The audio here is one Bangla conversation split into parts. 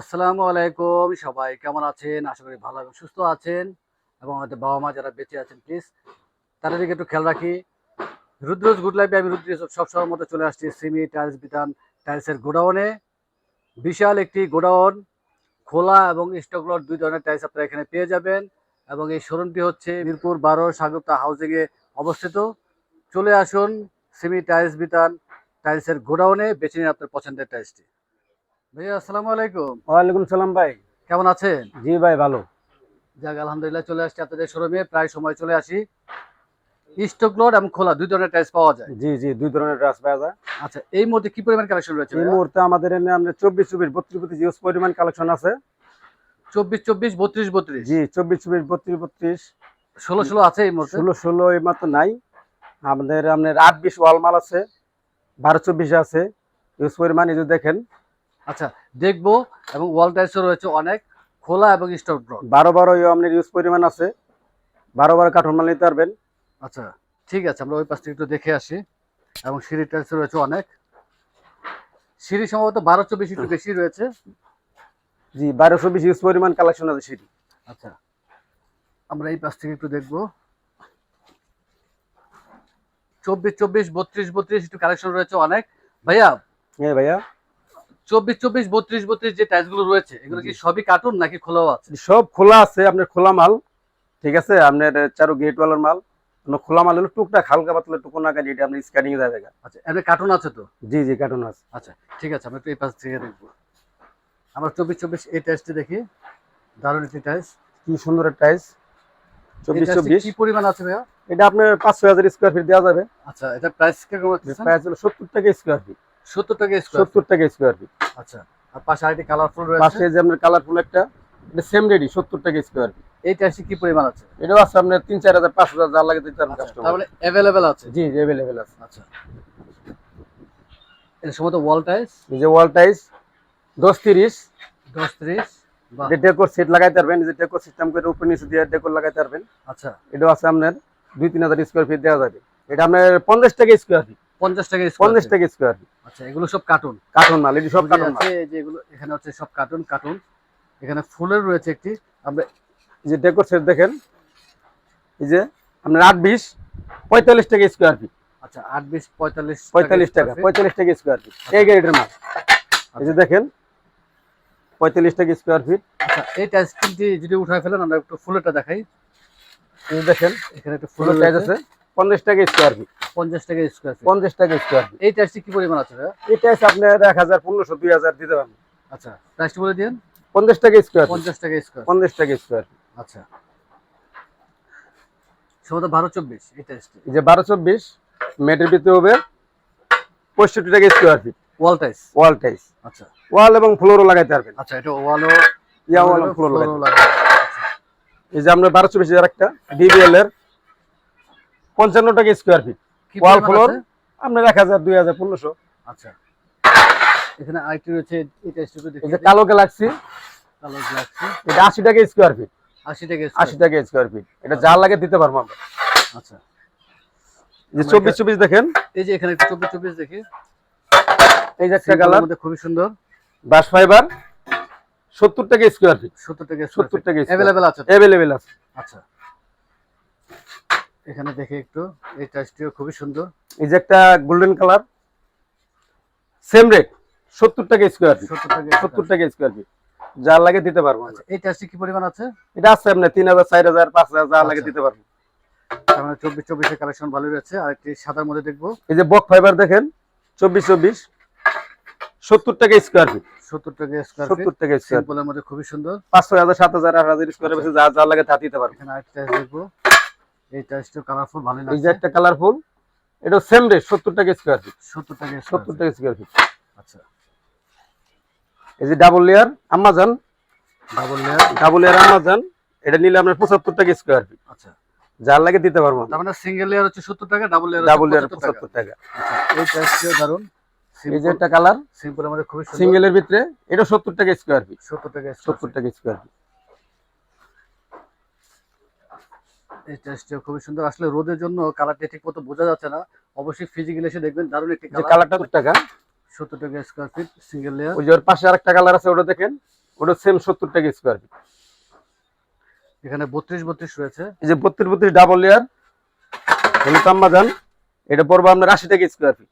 আসসালামু আলাইকুম। সবাই কেমন আছেন? আশা করি ভালো এবং সুস্থ আছেন এবং আমাদের বাবা মা যারা বেঁচে আছেন প্লিজ তাদের দিকে একটু খেয়াল রাখি। রুদ্রজ গুড লাইফে আমি রুদ্র সবসময় মতো চলে আসছি সিমি টাইলস বিতান টাইলসের গোডাউনে। বিশাল একটি গোডাউন, খোলা এবং স্টক লট দুই ধরনের টাইলস আপনারা এখানে পেয়ে যাবেন এবং এই শোরুমটি হচ্ছে মিরপুর বারো সাগুপ্তা হাউজিংয়ে অবস্থিত। চলে আসুন সিমি টাইলস বিতান টাইলসের গোডাউনে, বেছে নিন আপনার পছন্দের টাইলসটি ভাইয়া আসসালামু আলাইকুম। ওয়ালাইকুম সালাম ভাই। কেমন আছেন? জি ভাই ভালো। যাক আলহামদুলিল্লাহ চলে আসছি আপনাদের শোরুমে প্রায় সময় চলে আসি। স্টক লোড এবং খোলা দুই ধরনের টাইলস পাওয়া যায়। জি জি দুই ধরনের ড্রেস পাওয়া যায়। আচ্ছা এই মুহূর্তে কি পরিমাণ কালেকশন রয়েছে এই মুহূর্তে আমাদের আমরা পরিমাণ কালেকশন আছে। চব্বিশ চব্বিশ বত্রিশ বত্রিশ। জি চব্বিশ চব্বিশ বত্রিশ বত্রিশ। ষোলো ষোলো আছে এই মুহূর্তে? ষোলো ষোলো এই মাত্র নাই। আমাদের আপনার আট বিশ ওয়াল মাল আছে। বারো চব্বিশ আছে। ইউজ পরিমাণ এই দেখেন আচ্ছা দেখব এবং ওয়াল টাইলসও রয়েছে অনেক খোলা এবং স্টক লোড বারো বারো আপনার ইউজ পরিমাণ আছে। বারো বারো কাঠন মাল নিতে পারবেন। আচ্ছা ঠিক আছে আমরা ওই পাশ থেকে একটু দেখে আসি। এবং সিঁড়ি টাইলস রয়েছে অনেক। সিঁড়ি সম্ভবত বারো চব্বিশ একটু বেশি রয়েছে। জি বারো চব্বিশ ইউজ পরিমাণ কালেকশন আছে সেটি আচ্ছা আমরা এই পাশ থেকে একটু দেখব। চব্বিশ চব্বিশ বত্রিশ বত্রিশ একটু কালেকশন রয়েছে অনেক। ভাইয়া হ্যাঁ ভাইয়া। চব্বিশ চব্বিশ বত্রিশ বত্রিশ যে টাইলসগুলো রয়েছে এগুলো কি সবই কার্টুন নাকি খোলাও আছে? সব খোলা আছে আপনার খোলা মাল ঠিক আছে? আপনার চারো গেট ওয়ালার মাল খোলা মাল হলো টুকটাক হালকা পাতলা টুকু না কাটি এটা আপনি স্ক্যানিং যাবে আচ্ছা এমনি কার্টুন আছে তো? জি জি কার্টুন আছে। আচ্ছা ঠিক আছে আমরা একটু এই পাশ থেকে দেখব। আমরা চব্বিশ চব্বিশ এই টাইলসটি দেখি। দারুণ একটি টাইলস কি সুন্দর টাইস চব্বিশ চব্বিশ। কি পরিমাণ আছে ভাইয়া? এটা আপনার পাঁচ ছয় হাজার স্কোয়ার ফিট দেওয়া যাবে। আচ্ছা এটা প্রাইস প্রাইস হলো সত্তর টাকা স্কোয়ার ফিট সত্তর টাকা সত্তর টাকা স্কোয়ার ফিট আচ্ছা আর পাশে আরেকটি কালারফুল পাশে যে আপনার কালারফুল একটা এটা সেম রেডি সত্তর টাকা স্কোয়ার ফিট এই টাইলসটি কি পরিমাণ আছে? এটাও আছে আপনার তিন চার হাজার পাঁচ হাজার যা লাগে দিতে পারবেন আচ্ছা, কাস্টমার অ্যাভেলেবেল আছে? জি অ্যাভেলেবেল আছে। আচ্ছা। এটা সম্ভবত ওয়াল টাইলস এই যে ওয়াল টাইস দশ তিরিশ। দশ ত্রিশ যে ডেকোর সেট লাগাইতে পারবেন যে ডেকোর সিস্টেম করে উপর নিচে দিয়ে ডেকোর লাগাইতে পারবেন। আচ্ছা। এটাও আছে আপনার দুই তিন হাজার স্কোয়ার ফিট দেওয়া যাবে। এটা আপনার পঞ্চাশ টাকা স্কোয়ার ফিট পঞ্চাশ টাকা পঞ্চাশ টাকা স্কোয়ার ফিট আচ্ছা এগুলো সব কার্টুন কার্টুন মাল এটি সব কার্টুন মাল। এখানে হচ্ছে সব কার্টুন কার্টুন এখানে ফুলের রয়েছে একটি। আমরা যে ডেকোর সেট দেখেন। এই যে আপনার আট বিশ পঁয়তাল্লিশ টাকা স্কোয়ার ফিট আচ্ছা আট বিশ পঁয়তাল্লিশ পঁয়তাল্লিশ টাকা square feet। পঁয়তাল্লিশ টাকা স্কোয়ার ফিট এই গ্রেডের মাল। এই যে দেখেন পঁয়তাল্লিশ টাকা স্কোয়ার ফিট আচ্ছা এই টাইলস যদি উঠায় ফেলেন আমরা একটু ফুলেরটা দেখাই। এই দেখেন এখানে একটু ফুলের আছে আছে। পঞ্চাশ টাকা স্কোয়ার ফিট পঞ্চাশ টাকা স্কোয়ার ফিট পঞ্চাশ টাকা স্কোয়ার ফিট এই টাইলসটি কি পরিমাণ আছে? এটা আছে আপনার এক হাজার পনেরোশো দুই হাজার দিতে পারবেন। আচ্ছা প্রাইসটি বলে দিন পঞ্চাশ টাকা স্কোয়ার পঞ্চাশ টাকা স্কোয়ার পঞ্চাশ টাকা স্কোয়ার ফিট আচ্ছা। সম্ভবত বারো চব্বিশ এই এই যে বারো চব্বিশ মেটের ভিতরে হবে পঁয়ষট্টি টাকা square feet wall tiles wall tiles আচ্ছা। ওয়াল এবং ফ্লোরও লাগাইতে পারবেন। আচ্ছা এটা ওয়ালও ইয়া ওয়াল ফ্লোর লাগাইতে পারবেন। আচ্ছা। এই যে আমরা বারো চব্বিশ হাজার একটা ডিবিএল এর পঞ্চান্ন টাকা স্কোয়ার ফিট ওয়াল ফ্লোর আপনার এক হাজার দুই হাজার পনেরোশো। আচ্ছা। এখানে আরেকটি রয়েছে দেখি যে কালো গ্যালাক্সি কালো গ্লাসটি এটা আশি টাকা স্কোয়ার ফিট আশি টাকা আশি টাকা স্কোয়ার ফিট এটা যা লাগে দিতে পারব আমরা। আচ্ছা। যে চব্বিশ চব্বিশ দেখেন। এই যে এখানে চব্বিশ চব্বিশ দেখি। এই যে একটা কালার মধ্যে খুবই সুন্দর। বাস ফাইবার সত্তর টাকা স্কোয়ার ফিট সত্তর টাকা সত্তর টাকা অ্যাভেলেবেল আছে? অ্যাভেলেবেল আছে। আচ্ছা। এখানে দেখে একটু এই টাইসটিও খুবই সুন্দর। এই যে একটা গোল্ডেন কালার সেম রেট সত্তর টাকা স্কোয়ার ফিট সত্তর টাকা স্কোয়ার ফিট যা লাগে দিতে পারব আচ্ছা এই টাইসটি কি পরিমাণ আছে? এটা আছে আপনার তিন হাজার চার হাজার পাঁচ হাজার যা লাগে আচ্ছা। দিতে পারব। তার মানে চব্বিশ চব্বিশের কালেকশন ভালোই রয়েছে আর একটি সাদার মধ্যে দেখব। এই যে বক ফাইবার দেখেন চব্বিশ চব্বিশ সত্তর টাকা স্কোয়ার ফিট সত্তর টাকা স্কোয়ার ফিট সত্তর টাকা স্কোয়ার সিম্পলের মধ্যে খুবই সুন্দর। পাঁচ ছয় হাজার সাত হাজার আট হাজার স্কোয়ার ফিট যা যা লাগে তা দিতে পারব। এখানে আরেকটি দেখব। এই টাইসটিও কালারফুল ভালোই এই যে একটা কালারফুল এটা সেম রেট সত্তর টাকা স্কোয়ার ফিট সত্তর টাকা সত্তর টাকা স্কোয়ার ফিট আচ্ছা। এই যে double layer Amazon double layer double layer Amazon এটা নিলে আপনার পঁচাত্তর টাকা স্কোয়ার ফিট আচ্ছা। যা লাগে দিতে পারব। তার মানে সিঙ্গেল লেয়ার হচ্ছে সত্তর টাকা ডাবল লেয়ার ডাবল লেয়ার টাকা। আচ্ছা এই দারুণ এই যে একটা কালার সুন্দর। সিঙ্গেলের ভিতরে এটা সত্তর টাকা স্কোয়ার ফিট সত্তর টাকা সত্তর টাকা স্কোয়ার ফিট এই খুবই সুন্দর। আসলে রোদের জন্য কালারটা ঠিক মতো বোঝা যাচ্ছে না। অবশ্যই ফিজিক্যালি এসে দেখবেন দারুণ একটি কালারটা টাকা? সত্তর টাকা স্কোয়ার ফিট সিঙ্গেল লেয়ার ওই যে ওর পাশে আরেকটা কালার আছে ওটা দেখেন। ওটা সেম সত্তর টাকা স্কোয়ার ফিট এখানে বত্রিশ বত্রিশ রয়েছে। এই যে বত্রিশ বত্রিশ ডাবল লেয়ার এটা পড়ব আপনার আশি টাকা স্কোয়ার ফিট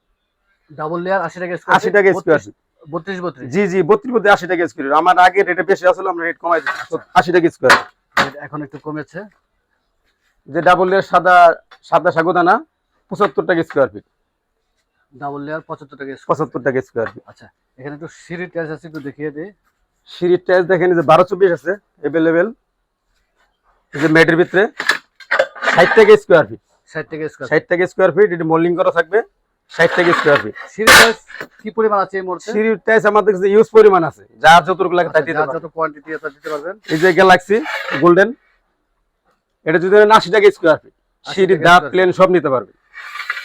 ডাবল লেয়ার আশি টাকা আশি টাকা স্কোয়ার ফিট বত্রিশ বত্রিশ। জি জি বত্রিশ বত্রিশ আশি টাকা স্কোয়ার আমার আগে রেটে বেশি আসলে আমরা রেট কমাই দিচ্ছি আশি টাকা স্কোয়ার এখন একটু কমেছে। যে ডাবল লেয়ার সাদা সাদা সাগুদানা পঁচাত্তর টাকা স্কোয়ার ফিট ডাবল লেয়ার পঁচাত্তর টাকা পঁচাত্তর টাকা স্কোয়ার ফিট। আচ্ছা এখানে একটু সিঁড়ির টাইলস আছে একটু দেখিয়ে দিই সিঁড়ির টাইলস দেখেন যে বারো চব্বিশ আছে অ্যাভেলেবেল যে ম্যাটের ভিতরে ষাট টাকা স্কোয়ার ফিট ষাট টাকা স্কোয়ার ষাট টাকা স্কোয়ার ফিট এটি মোল্ডিং করা থাকবে ষাট টাকা স্কোয়ার ফিট সিঁড়ির টাইলস কি পরিমাণ আছে এই মুহূর্তে? সিঁড়ির টাইলস আমাদের কাছে ইউজ পরিমাণ আছে যার যতটুকু লাগে তাই আচ্ছা, দিতে পারবেন। যত কোয়ান্টিটি আছে দিতে পারবেন। এই যে গ্যালাক্সি গোল্ডেন এটা যদি নেন আশি টাকা স্কোয়ার ফিট 80 সিঁড়ির টাকা দাঁত প্লেন সব নিতে পারবে।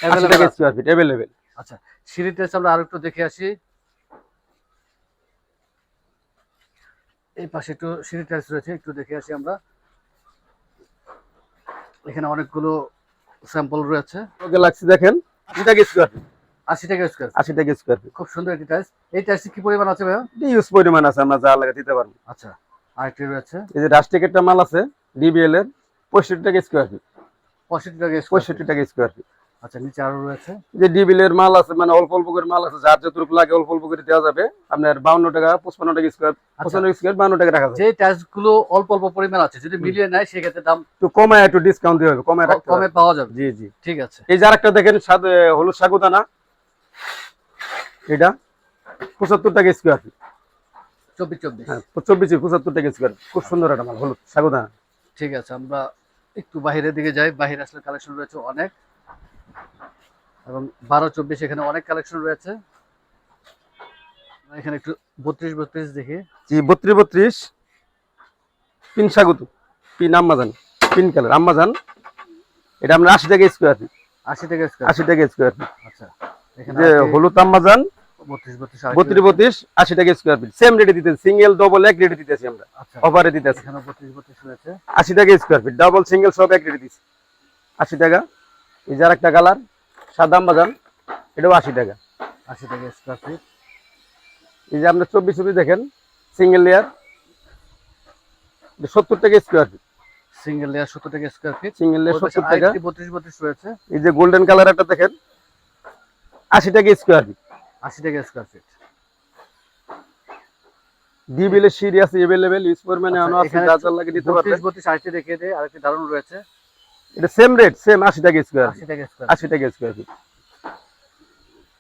আশি টাকা স্কোয়ার ফিট অ্যাভেলেবেল আচ্ছা আমরা আরেকটু দেখে আসি। এই পাশে একটু সিঁড়ির টাইলস রয়েছে একটু দেখে আসি আমরা। এখানে অনেকগুলো স্যাম্পল রয়েছে। গ্যালাক্সি দেখেন। আশি টাকা স্কোয়ার ফিট আশি টাকা স্কোয়ার আশি টাকা স্কোয়ার ফিট খুব সুন্দর একটি টাইলস এই টাইলস কি পরিমাণ আছে ভাইয়া? ইউজ পরিমাণ আছে আমরা যা লাগে দিতে পারব। আচ্ছা আরেকটি রয়েছে। এই যে রাষ্ট্রিক একটা মাল আছে ডিবিএল এর। পঁয়ষট্টি টাকা স্কোয়ার ফিট পঁয়ষট্টি টাকা পঁয়ষট্টি। টাকা স্কোয়ার ফিট আচ্ছা নিচে আরও রয়েছে? যে ডিবিএল এর মাল আছে মানে অল্প অল্প করে মাল আছে যার যতটুকু লাগে অল্প অল্প করে দেওয়া যাবে আপনার বাউন্ন টাকা পঁচপান্ন টাকা স্কোয়ার পঁচপান্ন স্কোয়ার বাউন্ন টাকা রাখা যে গুলো অল্প অল্প পরিমাণ আছে যদি মিলিয়ে নেয় সেক্ষেত্রে দাম একটু কমায় একটু ডিসকাউন্ট দিয়ে হবে কমায় রাখতে কমে পাওয়া যাবে। জি জি। ঠিক আছে। এই যে আরেকটা দেখেন হলুদ সাগুদানা। এটা পঁচাত্তর টাকা স্কোয়ার ফিট চব্বিশ চব্বিশ। হ্যাঁ চব্বিশ পঁচাত্তর টাকা স্কোয়ার খুব সুন্দর একটা মাল হলুদ সাগুদানা। ঠিক আছে আমরা একটু বাইরের দিকে যাই বাইরে আসলে কালেকশন রয়েছে অনেক। এবং বারো চব্বিশ এখানে অনেক কালেকশন রয়েছে। এখানে একটু বত্রিশ বত্রিশ দেখি। জি বত্রিশ বত্রিশ। পিন সাগুতু পিন আম্মাজান পিন কালার। আম্মাজান এটা আমরা আশি টাকা স্কোয়ার ফিট আশি টাকা স্কোয়ার আশি টাকা স্কোয়ার ফিট আচ্ছা এখানে যে হলুদ আম্মাজান বত্রিশ বত্রিশ আশি টাকা স্কোয়ার ফিট সেম রেটে দিতেছি সিঙ্গেল ডবল এক রেটে দিতেছি আমরা। আচ্ছা। অফারে দিতেছি। আশি টাকা স্কোয়ার ফিট ডাবল সিঙ্গেল সব এক রেটে দিচ্ছি আশি টাকা। এই একটা কালার সাদা আম্বাজান এটাও আশি টাকা। আশি টাকা স্কোয়ার ফিট এই যে আপনার চব্বিশ চব্বিশ দেখেন সিঙ্গেল লেয়ার সত্তর টাকা স্কোয়ার ফিট সিঙ্গেল লেয়ার সত্তর টাকা স্কোয়ার ফিট সিঙ্গেল লেয়ার সত্তর টাকা। বত্রিশ বত্রিশ রয়েছে। এই যে গোল্ডেন কালার একটা দেখেন আশি টাকা স্কোয়ার ফিট আশি টাকা স্কোয়ার ফিট ডিবিএল এর সিঁড়ি আছে অ্যাভেলেবেল ইউজ পরিমাণে আনো আছে যা যা লাগে পারবেন আরেকটি দেখিয়ে দেয় দারুণ রয়েছে। এটা সেম রেট সেম আশি টাকা স্কোয়ার আশি টাকা স্কোয়ার টাকা স্কোয়ার ফিট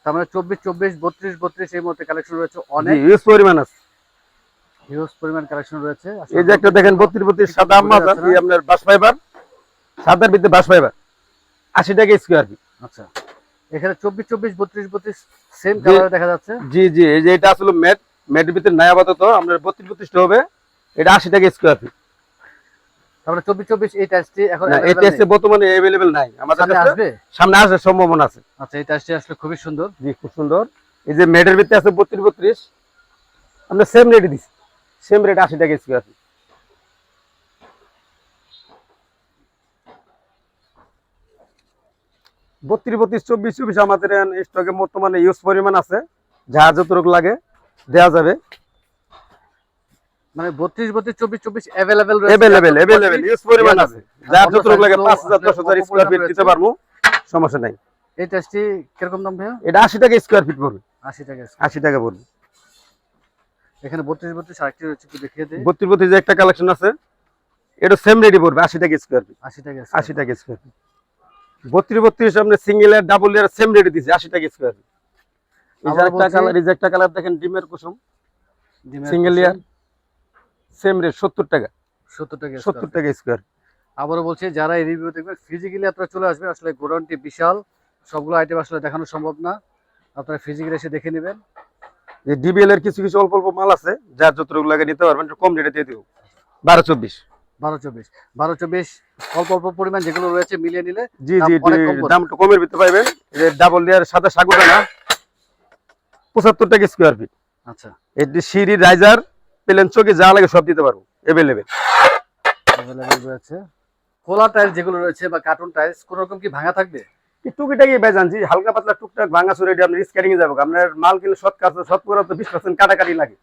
তার মানে চব্বিশ চব্বিশ বত্রিশ বত্রিশ এই মুহূর্তে কালেকশন রয়েছে অনেক। ইউজ পরিমাণ আছে হিউজ পরিমাণ কালেকশন রয়েছে। এই যে একটা দেখেন বত্রিশ বত্রিশ সাদা বোঝা আম্মাজান যাচ্ছে না। আপনার বাস ফাইবার সাদার ভিতরে বাস ফাইবার আশি টাকা স্কোয়ার ফিট আচ্ছা। এখানে চব্বিশ চব্বিশ বত্রিশ বত্রিশ সেম যে- কালারে দেখা যাচ্ছে। জি জি এই যে এটা আসলে ম্যাট ম্যাটের ভিতরে নাই আপাতত। আপনার বত্রিশ বত্রিশটা হবে। এটা আশি টাকা স্কোয়ার ফিট তারপরে চব্বিশ চব্বিশ এই টাইসটি এখন এই টেস্টে বর্তমানে অ্যাভেলেবেল নাই। আমাদের সামনে কাছে আসবে? সামনে আসার সম্ভাবনা আছে। আচ্ছা এই টাইসটি আসলে খুবই সুন্দর। জি খুব সুন্দর। এই যে ম্যাটের ভিতরে আছে বত্রিশ বত্রিশ। আমরা সেম রেটে দিচ্ছি সেম রেট আশি টাকা স্কোয়ার ফিট বত্রিশ বত্রিশ চব্বিশ চব্বিশ আমাদের স্টকে বর্তমানে ইউজ পরিমাণ আছে। যা যতটুকু লাগে দেওয়া যাবে। মানে বত্রিশ বত্রিশ চব্বিশ চব্বিশ এভেলেবেল এভেলেবেল ইউজ পরিমাণ আছে। যতটুকু লাগে স্কোয়ার ফিট দিতে পারব। সমস্যা নাই। এই টাইসটি কীরকম দাম ভাইয়া? এটা আশি টাকা স্কোয়ার ফিট পড়বে। আশি টাকা আশি টাকা পড়বে। এখানে বত্রিশ বত্রিশ আরেকটি রয়েছে একটু দেখিয়ে দিই। যে একটা কালেকশন আছে এটা সেম রেডি পড়বে আশি টাকা স্কোয়ার ফিট আশি টাকা আশি টাকা স্কোয়ার ফিট বত্রিশ বত্রিশ আপনি সিঙ্গেল এর ডাবল এর সেম রেটে দিচ্ছে আশি টাকা স্কোয়ার বলছি- কালার দেখেন ডিমের কুসুম। সিঙ্গেল ইয়ার সেম রেট সত্তর টাকা। সত্তর টাকা সত্তর টাকা স্কোয়ার আবারও বলছি যারা এই রিভিউ দেখবেন ফিজিক্যালি আপনারা চলে আসবেন আসলে গোডাউনটি বিশাল। সবগুলো আইটেম আসলে দেখানো সম্ভব না। আপনারা ফিজিক্যালি এসে দেখে নেবেন। যে ডিবিএল এর কিছু কিছু অল্প অল্প মাল আছে যার যতটুকু লাগে নিতে পারবেন কম রেটে দিয়ে দিব। বারো চব্বিশ। বারো চব্বিশ। বারো চব্বিশ অল্প অল্প পরিমাণ যেগুলো রয়েছে মিলিয়ে নিলে জি জি অনেক কম পড়বে। দাম কমের ভিতরে পাইবেন। ডাবল দেওয়ার সাদা সাগুটা না পঁচাত্তর টাকা স্কোয়ার ফিট আচ্ছা। এটি সিঁড়ি রাইজার প্লেন চোখে যা লাগে সব দিতে পারব এভেলেবেল অ্যাভেলেবেল রয়েছে। খোলা টাইলস যেগুলো রয়েছে বা কার্টুন টাইলস কোন রকম কি ভাঙা থাকবে? টুকিটাকি বেজান জি হালকা পাতলা টুকটাক ভাঙা চুরে আপনি স্ক্যানিং এ যাব। আপনার মাল কিনলে শতকার শতকরা তো বিশ পার্সেন্ট কাটাকাটি লাগে।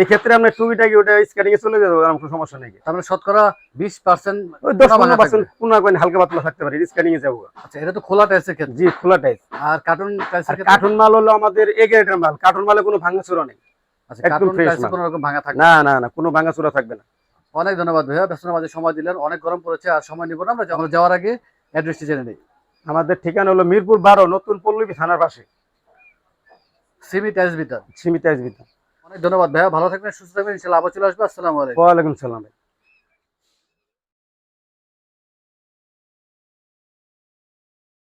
এই ক্ষেত্রে আপনার টুকিটাকি ওটা এ চলে যাবে আমার কোনো সমস্যা নেই। মানে শতকরা বিশ পার্সেন্ট ওই দশ পনেরো পার্সেন্ট কোনো কোনো হালকা পাতলা থাকতে পারে এ যাব। আচ্ছা এটা তো খোলা ক্ষেত্রে। জি খোলা টাইস আর কার্টুন কার্টুন মাল হলো আমাদের এ গ্রেডের মাল কার্টুন মালে কোনো ভাঙা চূড়া নেই। আচ্ছা কার্টুন fresh কোনো রকম ভাঙা থাকে না না না কোনো ভাঙা চূড়া থাকবে না। অনেক ধন্যবাদ ভাইয়া ব্যস্ত সময় দিলেন অনেক গরম পড়েছে আর সময় নিব না আমরা আমরা যাওয়ার আগে অ্যাড্রেসটি জেনে নিই। আমাদের ঠিকানা হলো মিরপুর বারো নতুন পল্লী থানার পাশে। সীমিত বিদ্যা অনেক ধন্যবাদ ভাইয়া ভালো থাকবেন সুস্থ থাকবেন ইনশাআল্লাহ আবার চলে আসবে। আসসালামু আলাইকুম। ওয়ালাইকুম সালাম